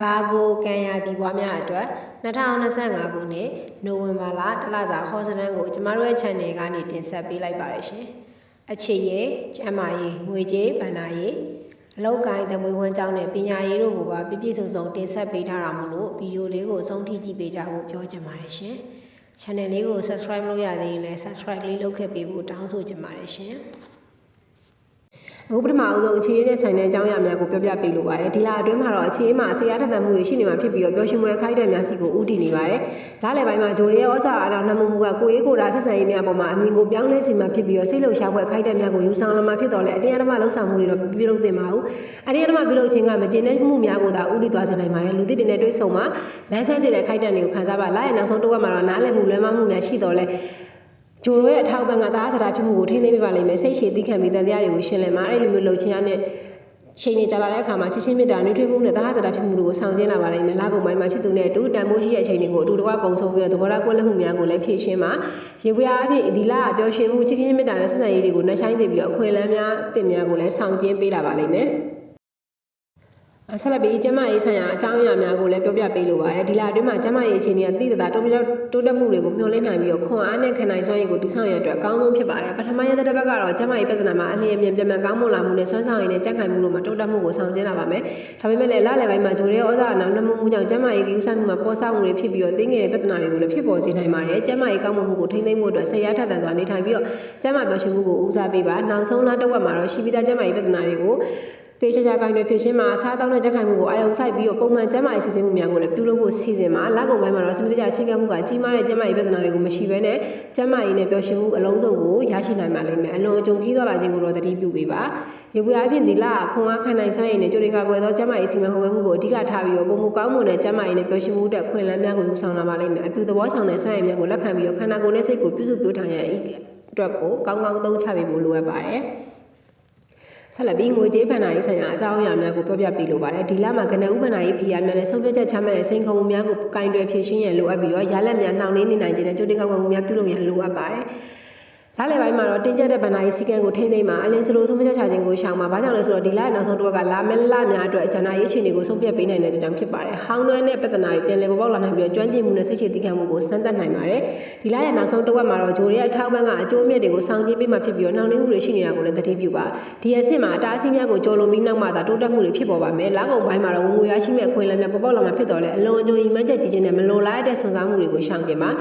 ဘာကိုကံရသည်ပွားများအတွက်2025ခုနှစ်နိုဝင်ဘာလတလစာဟောစတန်းကိုကျမတို့ရဲ့ channel ကနေတင်ဆက်ပေးလိုက်ပါတယ်ရှင်။အခြေရေးကျမ်းမာရေးငွေကြေးဗန္နာရေးအလောက်ကိုင်းသမွေးဝန်းကြောင်းနဲ့ပညာရေးတို့ကိုပါပြည့်ပြည့်စုံစုံတင်ဆက်ပေးထားတာမို့လို့ဗီဒီယိုလေးကိုအဆုံးထိကြည့်ပေးကြဖို့ပြောချင်ပါတယ်ရှင်။ channel လေးကို subscribe လုပ်ရသေးရင်လည်း subscribe လေးလုပ်ခဲ့ပေးဖို့တောင်းဆိုချင်ပါတယ်ရှင်။ အခုပထမအဆုံးအခြေအနေနဲ့ဆိုင်တဲ့အကြောင်းအရာများကိုပြောပြပေးလိုပါတယ်ဒီလအတွင်းမှာတော့အခြေအနေမှာဆရာထက်သန်မှုတွေရှိနေမှာဖြစ်ပြီးတော့ပျော်ရွှင်ပွဲခိုက်တဲ့များစီကိုဥတည်နေပါတယ်ဒါလည်းပိုင်းမှာဂျိုရီရဲ့ဩဇာအာဏာနှမှုမှုကကိုရေးကိုရာဆက်ဆံရေးများပေါ်မှာအမြင်ကိုပြောင်းလဲစီမှာဖြစ်ပြီးတော့စိတ်လှုပ်ရှားပွဲခိုက်တဲ့များကိုယူဆောင်လာမှာဖြစ်တော့လေအတရားဓမ္မလှုပ်ဆောင်မှုတွေတော့ပြုလုပ်သင့်ပါဘူးအတရားဓမ္မပြုလုပ်ခြင်းကမကျေနပ်မှုများကိုသာဥတည်သွားစေနိုင်ပါတယ်လူသစ်တွေနဲ့တွေ့ဆုံမှာလမ်းဆန်းစေတဲ့ခိုက်တဲ့တွေကိုခံစားပါလာရဲ့နောက်ဆုံးတစ်ဝက်မှာတော့နားလည်မှုလွဲမှားမှုများရှိတော့လေ ဂျိုရိုရဲ့အထောက်ပံ့ကသားစရာဖြစ်မှုကိုထိန်းသိမ်းပေးပါလိမ့်မယ်စိတ်ရှည်သိခံပြီးတန်တရားတွေကိုရှင်းလင်းမှာအဲ့လိုမျိုးလှုပ်ခြင်းရတဲ့ချိန်နေကြလာတဲ့အခါမှာချစ်ချင်းမြတ်တာနှွေးထွေးမှုနဲ့သားစရာဖြစ်မှုတွေကိုဆောင်ကျင်းလာပါလိမ့်မယ်လာကုန်ပိုင်းမှာချစ်သူနဲ့အတူတန်ဖိုးရှိတဲ့အချိန်တွေကိုအတူတကွကုံဆုံးပြီးတော့သဘောထားကွက်လက်မှုများကိုလည်းဖြည့်ရှင်းမှာရေပွေအားဖြင့်ဒီလကပျော်ရွှင်မှုချစ်ချင်းမြတ်တာနဲ့ဆက်ဆံရေးတွေကိုနှဆိုင်စေပြီးတော့အခွင့်အလမ်းများအသစ်များကိုလည်းဆောင်ကျင်းပေးလာပါလိမ့်မယ် ဆက်လက်ပြီးကျမရေးဆိုင်ရာအကြောင်းအရာများကိုလည်းပြောပြပေးလိုပါတယ်ဒီလအတွင်းမှာကျမရေးအခြေအနေကသိသသာတိုးတက်တိုးတက်မှုတွေကိုမျှော်လင့်နိုင်ပြီးတော့ခွန်အားနဲ့ခံနိုင်စွမ်းရည်ကိုတည်ဆောက်ရတဲ့အတွက်အကောင်းဆုံးဖြစ်ပါတယ်ပထမရတဲ့ဘက်ကတော့ကျမရေးပြဿနာမှာအလျင်အမြန်ပြန်ပြန်ကောင်းမွန်လာမှုနဲ့စွမ်းဆောင်ရည်နဲ့ကြက်ခိုင်မှုတို့မှာတိုးတက်မှုကိုဆောင်ကျင်းလာပါမယ်ဒါပေမဲ့လည်းလလယ်ပိုင်းမှာဂျိုရဲဩဇာအနာနှမှုမှုကြောင့်ကျမရေးကယူဆမှုမှာပေါ်ဆောက်မှုတွေဖြစ်ပြီးတော့တင်းငယ်တဲ့ပြဿနာတွေကိုလည်းဖြစ်ပေါ်စေနိုင်ပါတယ်ကျမရေးကောင်းမွန်မှုကိုထိန်းသိမ်းမှုအတွက်ဆရာထက်သန်စွာနေထိုင်ပြီးတော့ကျမပျော်ရွှင်မှုကိုဦးစားပေးပါနောက်ဆုံးလတစ်ဝက်မှာတော့ရှိပြီးသားကျမရေးပြဿနာတွေကို တေးချာချာကိုင်းတွေဖြစ်ရှင်းမှာစားတောင်းတဲ့ကြက်ခိုင်မှုကိုအာရုံစိုက်ပြီးတော့ပုံမှန်ကျန်းမာရေးစစ်ဆေးမှုများကိုလည်းပြုလုပ်ဖို့စီစဉ်မှာလက်ကုံပိုင်းမှာတော့စနစ်တကျအခြေခံမှုကကြီးမားတဲ့ကျန်းမာရေးပြဿနာတွေကိုမရှိဘဲနဲ့ကျန်းမာရေးနဲ့ပျော်ရွှင်မှုအလုံးစုံကိုရရှိနိုင်ပါလိမ့်မယ်အလွန်အကျွံခီးသွားလာခြင်းကိုတော့တတိပြုပေးပါရေပွေအဖြစ်ဒီလခွန်အားခံနိုင်စွမ်းရည်နဲ့ကြိုတင်ကာကွယ်သောကျန်းမာရေးစီမံခန့်ခွဲမှုကိုအဓိကထားပြီးတော့ပုံမကောင်းမွန်တဲ့ကျန်းမာရေးနဲ့ပျော်ရွှင်မှုအတွက်ခွင့်လန်းများကိုယူဆောင်လာပါလိမ့်မယ်အပြုသဘောဆောင်တဲ့စွမ်းရည်များကိုလက်ခံပြီးတော့ခန္ဓာကိုယ်နဲ့စိတ်ကိုပြုစုပြောင်းထောင်ရတဲ့အတွက်ကိုကောင်းကောင်းအသုံးချပေးဖို့လိုအပ်ပါတယ် ဆက်လက်ပြီးငွေကြေးဗဏ္ဍာရေးဆိုင်ရာအကြောင်းအရာများကိုပြောပြပေးလိုပါတယ်ဒီလမှာကနဦးဗဏ္ဍာရေးဖိအားများနဲ့ဆုံးဖြတ်ချက်ချမှတ်တဲ့စိန်ခေါ်မှုများကိုကင်တွယ်ဖြေရှင်းရန်လိုအပ်ပြီးတော့ရလက်များနှောင့်နှေးနေနိုင်ခြင်းနဲ့ကြိုတင်ကောက်ွယ်မှုများပြုလုပ်ရန်လိုအပ်ပါတယ် လလယ်ပိုင်းမှာတော့တင်ကျက်တဲ့ဗဏ္ဍာရေးစည်းကမ်းကိုထိမ့်သိမ်းမှာအလင်းစလိုဆုံးဖြတ်ချက်ချခြင်းကိုရှောင်မှာဘာကြောင့်လဲဆိုတော့ဒီလရဲ့နောက်ဆုံးတစ်ဝက်ကလာမဲလများအတွက်အကျဉ်းရေးအခြေအနေကိုဆုံးဖြတ်ပေးနိုင်တဲ့အကြောင်းဖြစ်ပါတယ်။ဟောင်းနှွဲနဲ့ပြဿနာတွေပြန်လည်ပေါ်ပေါက်လာနိုင်ပြီးတော့ကျွမ်းကျင်မှုနဲ့စိတ်ရှည်တည်ခံမှုကိုစမ်းသပ်နိုင်ပါတယ်။ဒီလရဲ့နောက်ဆုံးတစ်ဝက်မှာတော့ဂျိုရဲ့အထောက်ပံ့ကအကျိုးမြတ်တွေကိုဆောင်ကျဉ်ပေးမှဖြစ်ပြီးတော့နှောင့်နှေးမှုတွေရှိနေတာကိုလည်းသတိပြုပါ။ဒီအဆင့်မှာအတားအဆီးများကိုကျော်လွန်ပြီးနောက်မှသာတိုးတက်မှုတွေဖြစ်ပေါ်ပါမယ်။လကုန်ပိုင်းမှာတော့ဝင်ငွေရရှိမဲ့အခွင့်အလမ်းများပေါ်ပေါက်လာမှဖြစ်တော့လေအလွန်အကျွံကြီးမှန်းချက်ကြီးခြင်းနဲ့မလိုလားတဲ့ဆွမ်းစားမှုတွေကိုရှောင်ကျဉ်ပါ။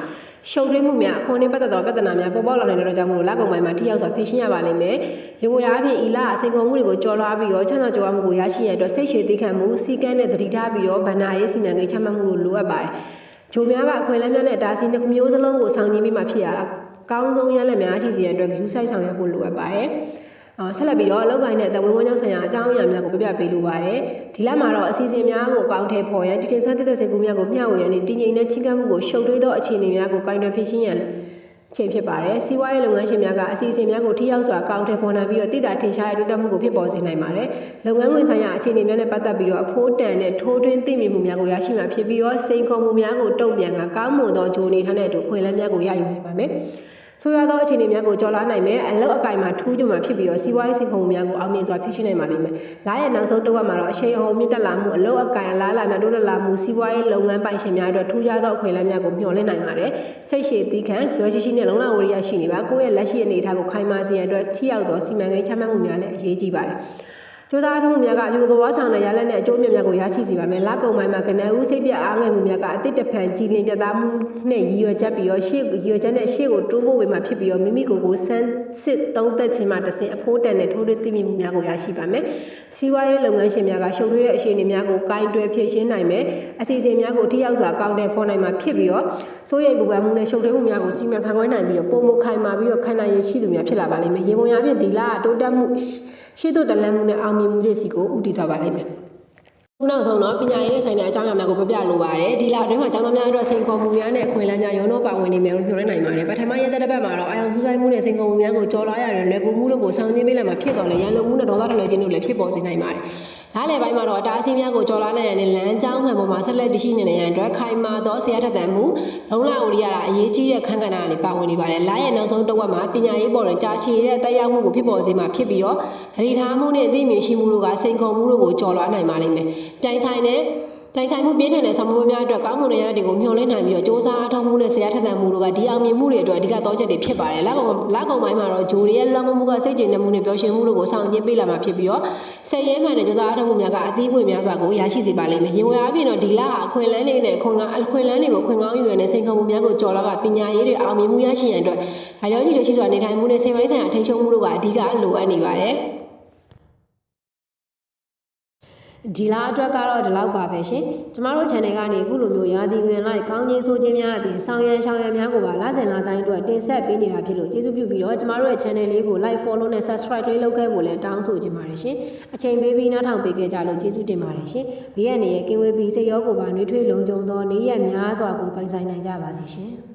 ရှုပ်ထွေးမှုများအခွန်နဲ့ပတ်သက်သောပြဿနာများပေါ်ပေါက်လာနိုင်တဲ့ကြောင့်မလို့လကုံပိုင်းမှာထိရောက်စွာဖြေရှင်းရပါလိမ့်မယ်။ရေပေါ်ရာအဖြစ်ဤလအစိန်ကုန်မှုတွေကိုကြော်လွှားပြီးတော့ချမ်းသာကြွားမှုကိုရရှိရတဲ့အတွက်စိတ်ရှည်သိခံမှုစီကန်းနဲ့တတိထားပြီးတော့ဗန္နာရေးစီမံကိန်းချမှတ်မှုလိုအပ်ပါတယ်။ဂျိုများကအခွင့်အလမ်းများနဲ့တားဆီးနှစ်မျိုးစလုံးကိုဆောင်ကျဉ်ပြီးမှဖြစ်ရတာ။ကောင်းဆုံးရလက်များရှိစေရန်အတွက်ဂရုစိုက်ဆောင်ရွက်ဖို့လိုအပ်ပါတယ်။အော် ဆက်လက်ပြီးတော့အလောက်ကိုင်းနဲ့တဝင်းဝန်းကျောင်းဆိုင်ရာအကြောင်းအရာများကိုပြပြပေးလိုပါတယ်ဒီလမှာတော့အစီအစဉ်များကိုအကောင့်ထဲပေါ်ရန်တည်တင်ဆက်တဲ့စေကူများကိုမျှဝေရန်နဲ့တည်ငြိမ်တဲ့ချင်းကပ်မှုကိုရှုပ်ထွေးသောအခြေအနေများကိုကိုင်းတွယ်ဖြည့်ရှင်းရန်အချိန်ဖြစ်ပါတယ်။စီးပွားရေးလုပ်ငန်းရှင်များကအစီအစဉ်များကိုထိရောက်စွာအကောင့်ထဲပေါ်နိုင်ပြီးတော့တည်တာထင်ရှားတဲ့တိုးတက်မှုကိုဖြစ်ပေါ်စေနိုင်ပါတယ်။လုပ်ငန်းခွင်ဆိုင်ရာအခြေအနေများနဲ့ပတ်သက်ပြီးတော့အဖိုးတန်တဲ့ထိုးထွင်းသိမြင်မှုများကိုရရှိမှာဖြစ်ပြီးတော့စိန်ခေါ်မှုများကိုတုံ့ပြန်ကကောင်းမွန်သောဂျိုနေထားတဲ့အတူခွင့်လန်းများကိုရယူနိုင်ပါမယ်။ ဆိုရသောအခြေအနေများကိုကျော်လွှားနိုင်မယ်အလောက်အကင်မှာထူးကြမှာဖြစ်ပြီးတော့စီးပွားရေးစင်ခုံများကိုအောင်မြင်စွာဖြစ်ရှိနိုင်ပါလိမ့်မယ်။လာရဲ့နောက်ဆုံးတစ်ဝက်မှာတော့အရှိန်အဟုန်မြင့်တက်လာမှုအလောက်အကင်အလားလာများတိုးတက်လာမှုစီးပွားရေးလုပ်ငန်းပိုင်ရှင်များအတွက်ထူးခြားသောအခွင့်အလမ်းများကိုမျှော်လင့်နိုင်ပါတယ်။စိတ်ရှည်သီးခံဇွဲရှိရှိနဲ့လုံလဝရိယရှိနေပါကိုယ့်ရဲ့လက်ရှိအနေအထားကိုခိုင်မာစေရန်အတွက်ထိရောက်သောစီမံကိန်းချမှတ်မှုများလည်းအရေးကြီးပါတယ်။ ကျိုးစားထုံးများကအပြုသဘောဆောင်တဲ့ရလက်နဲ့အကျိုးမြတ်များကိုရရှိစေပါမယ်။လကုံပိုင်းမှာကနဦးစိတ်ပြအားငယ်မှုများကအတိတ်တဖန်ကြည်လင်ပြတ်သားမှုနဲ့ရည်ရွယ်ချက်ပြီးတော့ရှေ့ရည်ရွယ်ချက်နဲ့ရှေ့ကိုတိုးဖို့ဝေမှာဖြစ်ပြီးတော့မိမိကိုယ်ကိုစမ်းစစ်သုံးသက်ခြင်းမှာတဆင်အဖိုးတန်တဲ့ထိုးထွင်းသိမြင်မှုများကိုရရှိပါမယ်။စီးပွားရေးလုပ်ငန်းရှင်များကရှုပ်ထွေးတဲ့အခြေအနေများကိုကိုင်တွယ်ဖြည့်ရှင်းနိုင်မယ်။အစီအစဉ်များကိုထိရောက်စွာကောင်းတဲ့ဖော်နိုင်မှာဖြစ်ပြီးတော့စိုးရိမ်ပူပန်မှုနဲ့ရှုပ်ထွေးမှုများကိုစီမံခန့်ခွဲနိုင်ပြီးတော့ပုံမခိုင်မာပြီးတော့ခံနိုင်ရရှိသူများဖြစ်လာပါလိမ့်မယ်။ရေပုံရဖြင့်ဒီလတိုးတက်မှု ရှေ့သို့တလန်းမှုနဲ့အောင်မြင်မှုတွေစီကိုဦးတည်သွားပါလိမ့်မယ်။ခုနောက်ဆုံးတော့ပညာရေးနဲ့ဆိုင်တဲ့အကြောင်းအရာများကိုပြောပြလိုပါတယ်ဒီလအတွင်းမှာကျောင်းသားများအတွက်စိန်ခေါ်မှုများနဲ့အခွင့်အလမ်းများရောနှောပါဝင်နေမယ်လို့ပြောရနိုင်ပါတယ်ပထမရက်သက်တစ်ပတ်မှာတော့အာယုံစူးစိုက်မှုနဲ့စိန်ခေါ်မှုများကိုကြော်လွှားရတယ်လွယ်ကူမှုတို့ကိုဆောင်ကျဉ်ပေးလိုက်မှာဖြစ်တော်လဲရန်လုံမှုနဲ့ဒေါသတလွယ်ခြင်းတို့လည်းဖြစ်ပေါ်စေနိုင်ပါတယ်လားလေပိုင်းမှာတော့အတားအဆီးများကိုကြော်လွှားနိုင်ရတဲ့လမ်းကြောင်းမှန်ပေါ်မှာဆက်လက်တရှိနေရန်အတွက်ခိုင်မာသောဆရာထက်သန်မှုလုံလဝရိယတာအရေးကြီးတဲ့ခန်းကဏ္ဍတွေပါဝင်နေပါတယ်လားရဲ့နောက်ဆုံးတစ်ဝက်မှာပညာရေးပေါ်တွင်ကြာရှည်တဲ့တက်ရောက်မှုကိုဖြစ်ပေါ်စေမှာဖြစ်ပြီးတော့သတိထားမှုနဲ့အသိဉာဏ်ရှိမှုတို့ကစိန်ခေါ်မှုတို့ကိုကြော်လွှားနိုင်ပါလိမ့်မယ်ပြိုင်ဆိုင်တဲ့ တိုင်ဆိုင်မှုပြင်းထန်တဲ့ဆောင်မွေးများအတွက်ကောင်းမွန်တဲ့ရလဒ်တွေကိုမျှော်လင့်နိုင်ပြီးတော့စ조사အားထုတ်မှုနဲ့ဆရာထက်သန်မှုတို့ကဒီအောင်မြင်မှုတွေအတွက်အဓိကတော့ချက်တွေဖြစ်ပါတယ်လက်ကောင်လက်ကောင်ပိုင်းမှာတော့ဂျိုတွေရဲ့လွန်မှုမှုကစိတ်ကြည်နမှုနဲ့ပျော်ရွှင်မှုတို့ကိုဆောင်ကျဉ်ပေးလာမှာဖြစ်ပြီးတော့ဆက်ရဲမှန်တဲ့조사အားထုတ်မှုများကအသီးပွင့်များစွာကိုရရှိစေပါလိမ့်မယ်ရေဝယ်အားဖြင့်တော့ဒီလဟာအခွင့်အလန်းတွေနဲ့ခွင့်ကောင်းအခွင့်အလန်းတွေကိုခွင့်ကောင်းယူရတဲ့စိန်ခေါ်မှုများကိုကြော်လာကပညာရေးတွေအောင်မြင်မှုရရှိရန်အတွက်အရောကြီးတို့ရှိစွာနေထိုင်မှုနဲ့စိတ်ပိုင်းဆိုင်ရာထိန်းချုပ်မှုတို့ကအဓိကလိုအပ်နေပါတယ် ဒီလားအတွက်ကတော့ဒီလောက်ပါပဲရှင်ကျမတို့ channel ကနေအခုလိုမျိုးရာသီဝင်လိုက်ကောင်းခြင်းဆိုးခြင်းများအပြင်ဆောင်ရန်ရှောင်ရန်များကိုပါလစဉ်လာတိုင်းအတွက်တင်ဆက်ပေးနေတာဖြစ်လို့ကျေးဇူးပြုပြီးတော့ကျမတို့ရဲ့ channel လေးကို like follow နဲ့ subscribe လေးလုပ်ခဲ့ဖို့လည်းတောင်းဆိုချင်ပါတယ်ရှင်အချိန်ပေးပြီးနောက်ထောင်ပေးခဲ့ကြလို့ကျေးဇူးတင်ပါတယ်ရှင်ဘေးရန်ရဲ့ကင်းဝေးပြီးစိတ်ရောကိုယ်ပါနှွေးထွေးလုံခြုံသောနေ့ရက်များစွာကိုပိုင်ဆိုင်နိုင်ကြပါစေရှင်